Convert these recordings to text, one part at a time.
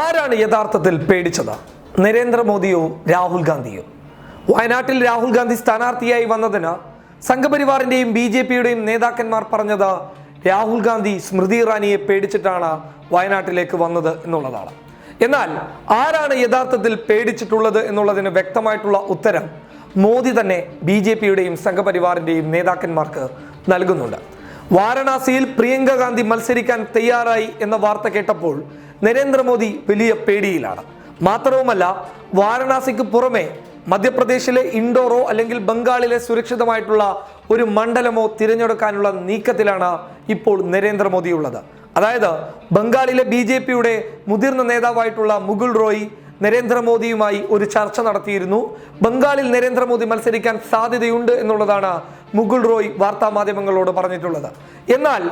ആരാണ് യഥാർത്ഥത്തിൽ പേടിച്ചത്? നരേന്ദ്രമോദിയോ രാഹുൽ ഗാന്ധിയോ? വയനാട്ടിൽ രാഹുൽ ഗാന്ധി സ്ഥാനാർത്ഥിയായി വന്നതിന് സംഘപരിവാറിന്റെയും ബി ജെ പിയുടെയും നേതാക്കന്മാർ പറഞ്ഞത് രാഹുൽ ഗാന്ധി സ്മൃതി ഇറാനിയെ പേടിച്ചിട്ടാണ് വയനാട്ടിലേക്ക് വന്നത് എന്നുള്ളതാണ്. എന്നാൽ ആരാണ് യഥാർത്ഥത്തിൽ പേടിച്ചിട്ടുള്ളത് എന്നുള്ളതിന് വ്യക്തമായിട്ടുള്ള ഉത്തരം മോദി തന്നെ ബി ജെ പിയുടെയും സംഘപരിവാറിന്റെയും നേതാക്കന്മാർക്ക് നൽകുന്നുണ്ട്. വാരണാസിയിൽ പ്രിയങ്ക ഗാന്ധി മത്സരിക്കാൻ തയ്യാറായി എന്ന വാർത്ത കേട്ടപ്പോൾ നരേന്ദ്രമോദി വലിയ പേടിയിലാണ്. മാത്രവുമല്ല വാരണാസിക്ക് പുറമെ മധ്യപ്രദേശിലെ ഇൻഡോറോ അല്ലെങ്കിൽ ബംഗാളിലെ സുരക്ഷിതമായിട്ടുള്ള ഒരു മണ്ഡലമോ തിരഞ്ഞെടുക്കാനുള്ള നീക്കത്തിലാണ് ഇപ്പോൾ നരേന്ദ്രമോദി ഉള്ളത്. അതായത് ബംഗാളിലെ ബി മുതിർന്ന നേതാവായിട്ടുള്ള മുകുൾ റോയ് നരേന്ദ്രമോദിയുമായി ഒരു ചർച്ച നടത്തിയിരുന്നു. ബംഗാളിൽ നരേന്ദ്രമോദി മത്സരിക്കാൻ സാധ്യതയുണ്ട് എന്നുള്ളതാണ് മുകുൾ റോയ് വാർത്താ മാധ്യമങ്ങളോട് പറഞ്ഞിട്ടുള്ളത്. എന്നാൽ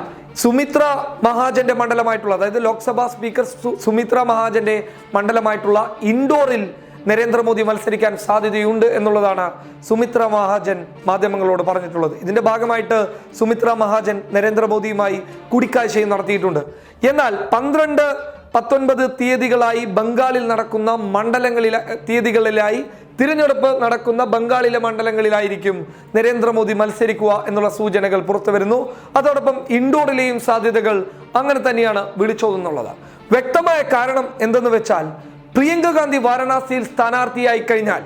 സുമിത്ര മഹാജന്റെ മണ്ഡലമായിട്ടുള്ള അതായത് ലോക്സഭാ സ്പീക്കർ സുമിത്ര മഹാജന്റെ മണ്ഡലമായിട്ടുള്ള ഇൻഡോറിൽ നരേന്ദ്രമോദി മത്സരിക്കാൻ സാധ്യതയുണ്ട് എന്നുള്ളതാണ് സുമിത്ര മഹാജൻ മാധ്യമങ്ങളോട് പറഞ്ഞിട്ടുള്ളത്. ഇതിന്റെ ഭാഗമായിട്ട് സുമിത്ര മഹാജൻ നരേന്ദ്രമോദിയുമായി കൂടിക്കാഴ്ചയും നടത്തിയിട്ടുണ്ട്. എന്നാൽ പന്ത്രണ്ട് പത്തൊൻപത് തീയതികളായി ബംഗാളിൽ നടക്കുന്ന മണ്ഡലങ്ങളിലെ തീയതികളിലായി തിരഞ്ഞെടുപ്പ് നടക്കുന്ന ബംഗാളിലെ മണ്ഡലങ്ങളിലായിരിക്കും നരേന്ദ്രമോദി മത്സരിക്കുക എന്നുള്ള സൂചനകൾ പുറത്തു വരുന്നു. അതോടൊപ്പം ഇൻഡോറിലെയും സാധ്യതകൾ അങ്ങനെ തന്നെയാണ് വിളിച്ചോതുന്നുള്ളത്. വ്യക്തമായ കാരണം എന്തെന്ന് വെച്ചാൽ പ്രിയങ്ക ഗാന്ധി വാരണാസിയിൽ സ്ഥാനാർത്ഥിയായി കഴിഞ്ഞാൽ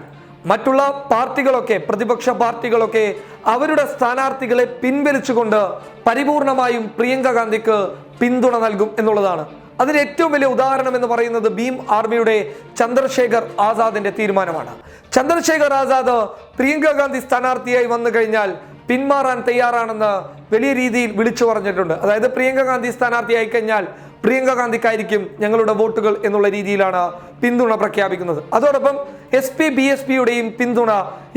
മറ്റുള്ള പാർട്ടികളൊക്കെ പ്രതിപക്ഷ പാർട്ടികളൊക്കെ അവരുടെ സ്ഥാനാർത്ഥികളെ പിൻവലിച്ചുകൊണ്ട് പരിപൂർണമായും പ്രിയങ്ക ഗാന്ധിക്ക് പിന്തുണ നൽകും എന്നുള്ളതാണ് അതിന് ഏറ്റവും വലിയ ഉദാഹരണം എന്ന് പറയുന്നത് ഭീം ആർമിയുടെ ചന്ദ്രശേഖർ ആസാദിന്റെ തീരുമാനമാണ്. ചന്ദ്രശേഖർ ആസാദ് പ്രിയങ്ക ഗാന്ധി സ്ഥാനാർത്ഥിയായി വന്നു കഴിഞ്ഞാൽ പിന്മാറാൻ തയ്യാറാണെന്ന് വലിയ രീതിയിൽ വിളിച്ചു പറഞ്ഞിട്ടുണ്ട്. അതായത് പ്രിയങ്ക ഗാന്ധി സ്ഥാനാർത്ഥിയായി കഴിഞ്ഞാൽ പ്രിയങ്ക ഗാന്ധിക്കായിരിക്കും ഞങ്ങളുടെ വോട്ടുകൾ എന്നുള്ള രീതിയിലാണ് പിന്തുണ പ്രഖ്യാപിക്കുന്നത്. അതോടൊപ്പം എസ് പി ബി എസ് പിയുടെയും പിന്തുണ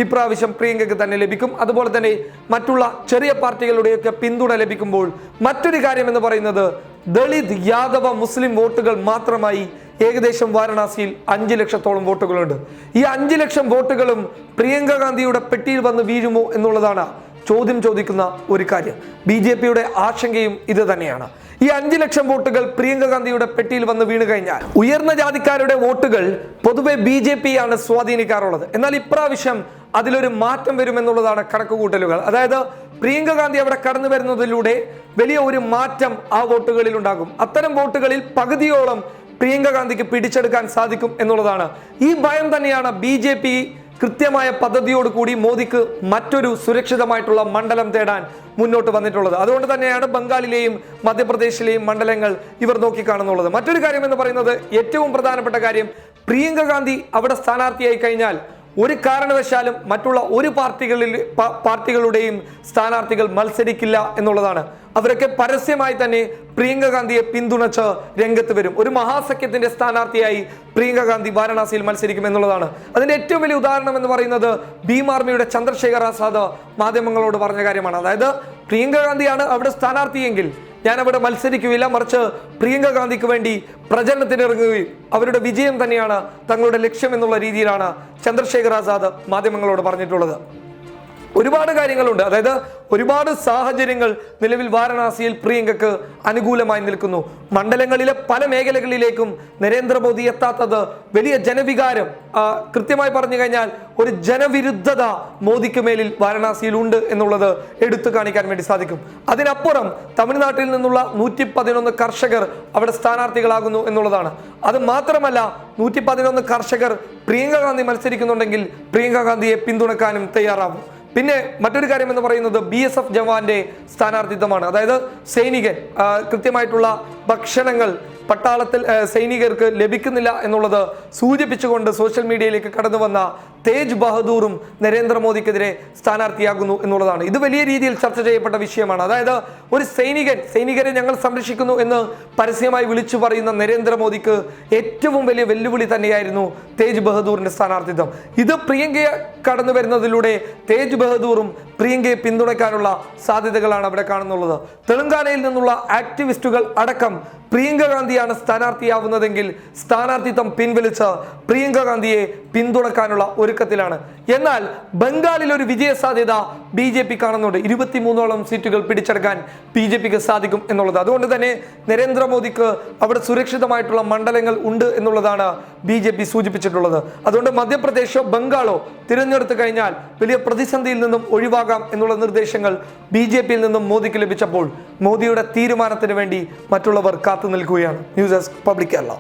ഇപ്രാവശ്യം പ്രിയങ്കയ്ക്ക് തന്നെ ലഭിക്കും. അതുപോലെ തന്നെ മറ്റുള്ള ചെറിയ പാർട്ടികളുടെയൊക്കെ പിന്തുണ ലഭിക്കുമ്പോൾ മറ്റൊരു കാര്യം എന്ന് പറയുന്നത് ദളിത് യാദവ മുസ്ലിം വോട്ടുകൾ മാത്രമായി ഏകദേശം വാരണാസിയിൽ അഞ്ച് ലക്ഷത്തോളം വോട്ടുകളുണ്ട്. ഈ അഞ്ച് ലക്ഷം വോട്ടുകളും പ്രിയങ്ക ഗാന്ധിയുടെ പെട്ടിയിൽ വന്ന് വീഴുമോ എന്നുള്ളതാണ് ചോദ്യം ചോദിക്കുന്ന ഒരു കാര്യം. ബി ജെ പിയുടെ ആശങ്കയും ഇത് തന്നെയാണ്. ഈ അഞ്ച് ലക്ഷം വോട്ടുകൾ പ്രിയങ്ക ഗാന്ധിയുടെ പെട്ടിയിൽ വന്ന് വീണു കഴിഞ്ഞാൽ ഉയർന്ന ജാതിക്കാരുടെ വോട്ടുകൾ പൊതുവെ ബി ജെ പി ആണ് സ്വാധീനിക്കാറുള്ളത്. എന്നാൽ ഇപ്രാവശ്യം അതിലൊരു മാറ്റം വരുമെന്നുള്ളതാണ് കണക്കുകൂട്ടലുകൾ. അതായത് പ്രിയങ്ക ഗാന്ധി അവിടെ കടന്നു വരുന്നതിലൂടെ വലിയ ഒരു മാറ്റം ആ വോട്ടുകളിൽ ഉണ്ടാകും. അത്തരം വോട്ടുകളിൽ പകുതിയോളം പ്രിയങ്ക ഗാന്ധിക്ക് പിടിച്ചെടുക്കാൻ സാധിക്കും എന്നുള്ളതാണ്. ഈ ഭയം തന്നെയാണ് ബി ജെ പി കൃത്യമായ പദ്ധതിയോട് കൂടി മോദിക്ക് മറ്റൊരു സുരക്ഷിതമായിട്ടുള്ള മണ്ഡലം തേടാൻ മുന്നോട്ട് വന്നിട്ടുള്ളത്. അതുകൊണ്ട് തന്നെയാണ് ബംഗാളിലെയും മധ്യപ്രദേശിലെയും മണ്ഡലങ്ങൾ ഇവർ നോക്കിക്കാണുന്നുള്ളത്. മറ്റൊരു കാര്യം എന്ന് പറയുന്നത് ഏറ്റവും പ്രധാനപ്പെട്ട കാര്യം പ്രിയങ്ക ഗാന്ധി അവിടെ സ്ഥാനാർത്ഥിയായി കഴിഞ്ഞാൽ ഒരു കാരണവശാലും മറ്റുള്ള ഒരു പാർട്ടികളിൽ പാർട്ടികളുടെയും സ്ഥാനാർത്ഥികൾ മത്സരിക്കില്ല എന്നുള്ളതാണ്. അവരൊക്കെ പരസ്യമായി തന്നെ പ്രിയങ്ക ഗാന്ധിയെ പിന്തുണച്ച് രംഗത്ത് വരും. ഒരു മഹാസഖ്യത്തിന്റെ സ്ഥാനാർത്ഥിയായി പ്രിയങ്ക ഗാന്ധി വാരണാസിയിൽ മത്സരിക്കും എന്നുള്ളതാണ്. അതിന്റെ ഏറ്റവും വലിയ ഉദാഹരണം എന്ന് പറയുന്നത് ഭീം ആർമിയുടെ ചന്ദ്രശേഖർ ആസാദ് മാധ്യമങ്ങളോട് പറഞ്ഞ കാര്യമാണ്. അതായത് പ്രിയങ്ക ഗാന്ധിയാണ് അവിടെ സ്ഥാനാർത്ഥിയെങ്കിൽ ഞാൻ അവിടെ മത്സരിക്കുകയില്ല. മറിച്ച് പ്രിയങ്ക ഗാന്ധിക്ക് വേണ്ടി പ്രചരണത്തിനിറങ്ങുകയും അവരുടെ വിജയം തന്നെയാണ് തങ്ങളുടെ ലക്ഷ്യം എന്നുള്ള രീതിയിലാണ് ചന്ദ്രശേഖർ ആസാദ് മാധ്യമങ്ങളോട് പറഞ്ഞിട്ടുള്ളത്. ഒരുപാട് കാര്യങ്ങളുണ്ട്. അതായത് ഒരുപാട് സാഹചര്യങ്ങൾ നിലവിൽ വാരണാസിയിൽ പ്രിയങ്കക്ക് അനുകൂലമായി നിൽക്കുന്നു. മണ്ഡലങ്ങളിലെ പല മേഖലകളിലേക്കും നരേന്ദ്രമോദി എത്താത്തത് വലിയ ജനവികാരം കൃത്യമായി പറഞ്ഞു കഴിഞ്ഞാൽ ഒരു ജനവിരുദ്ധത മോദിക്ക് മേലിൽ വാരണാസിയിൽ ഉണ്ട് എന്നുള്ളത് എടുത്തു കാണിക്കാൻ വേണ്ടി സാധിക്കും. അതിനപ്പുറം തമിഴ്നാട്ടിൽ നിന്നുള്ള നൂറ്റി പതിനൊന്ന് കർഷകർ അവിടെ സ്ഥാനാർത്ഥികളാകുന്നു എന്നുള്ളതാണ്. അത് മാത്രമല്ല നൂറ്റി പതിനൊന്ന് കർഷകർ പ്രിയങ്ക ഗാന്ധി മത്സരിക്കുന്നുണ്ടെങ്കിൽ പ്രിയങ്ക ഗാന്ധിയെ പിന്തുണക്കാനും തയ്യാറാവും. പിന്നെ മറ്റൊരു കാര്യം എന്ന് പറയുന്നത് ബി എസ് എഫ് ജവാന്റെ സ്ഥാനാർത്ഥിത്വമാണ്. അതായത് സൈനികൻ കൃത്യമായിട്ടുള്ള ഭക്ഷണങ്ങൾ പട്ടാളത്തിൽ സൈനികർക്ക് ലഭിക്കുന്നില്ല എന്നുള്ളത് സൂചിപ്പിച്ചുകൊണ്ട് സോഷ്യൽ മീഡിയയിലേക്ക് കടന്നു വന്ന തേജ് ബഹദൂറും നരേന്ദ്രമോദിക്കെതിരെ സ്ഥാനാർത്ഥിയാകുന്നു എന്നുള്ളതാണ്. ഇത് വലിയ രീതിയിൽ ചർച്ച ചെയ്യപ്പെട്ട വിഷയമാണ്. അതായത് ഒരു സൈനികൻ സൈനികരെ ഞങ്ങൾ സംരക്ഷിക്കുന്നു എന്ന് പരസ്യമായി വിളിച്ചു പറയുന്ന നരേന്ദ്രമോദിക്ക് ഏറ്റവും വലിയ വെല്ലുവിളി തന്നെയായിരുന്നു തേജ് ബഹദൂറിന്റെ സ്ഥാനാർത്ഥിത്വം. ഇത് പ്രിയങ്കയെ കടന്നു വരുന്നതിലൂടെ തേജ് ബഹദൂറും പ്രിയങ്കയെ പിന്തുണയ്ക്കാനുള്ള സാധ്യതകളാണ് അവിടെ കാണുന്നുള്ളത്. തെലങ്കാനയിൽ നിന്നുള്ള ആക്ടിവിസ്റ്റുകൾ അടക്കം പ്രിയങ്ക ഗാന്ധിയാണ് സ്ഥാനാർത്ഥിയാവുന്നതെങ്കിൽ സ്ഥാനാർത്ഥിത്വം പിൻവലിച്ച് പ്രിയങ്ക ഗാന്ധിയെ പിന്തുണക്കാനുള്ള ഒരുക്കത്തിലാണ്. എന്നാൽ ബംഗാളിൽ ഒരു വിജയ സാധ്യത ബി ജെ പി കാണുന്നുണ്ട്. ഇരുപത്തിമൂന്നോളം സീറ്റുകൾ പിടിച്ചെടുക്കാൻ ബി ജെ പിക്ക് സാധിക്കും എന്നുള്ളത്. അതുകൊണ്ട് തന്നെ നരേന്ദ്രമോദിക്ക് അവിടെ സുരക്ഷിതമായിട്ടുള്ള മണ്ഡലങ്ങൾ ഉണ്ട് എന്നുള്ളതാണ് ബി ജെ പി സൂചിപ്പിച്ചിട്ടുള്ളത്. അതുകൊണ്ട് മധ്യപ്രദേശോ ബംഗാളോ തിരഞ്ഞെടുത്തു കഴിഞ്ഞാൽ വലിയ പ്രതിസന്ധിയിൽ നിന്നും ഒഴിവാകാം എന്നുള്ള നിർദ്ദേശങ്ങൾ ബി ജെ പിയിൽ നിന്നും മോദിക്ക് ലഭിച്ചപ്പോൾ മോദിയുടെ തീരുമാനത്തിന് വേണ്ടി മറ്റുള്ളവർ കാത്തു നിൽക്കുകയാണ്. News desk public Kerala.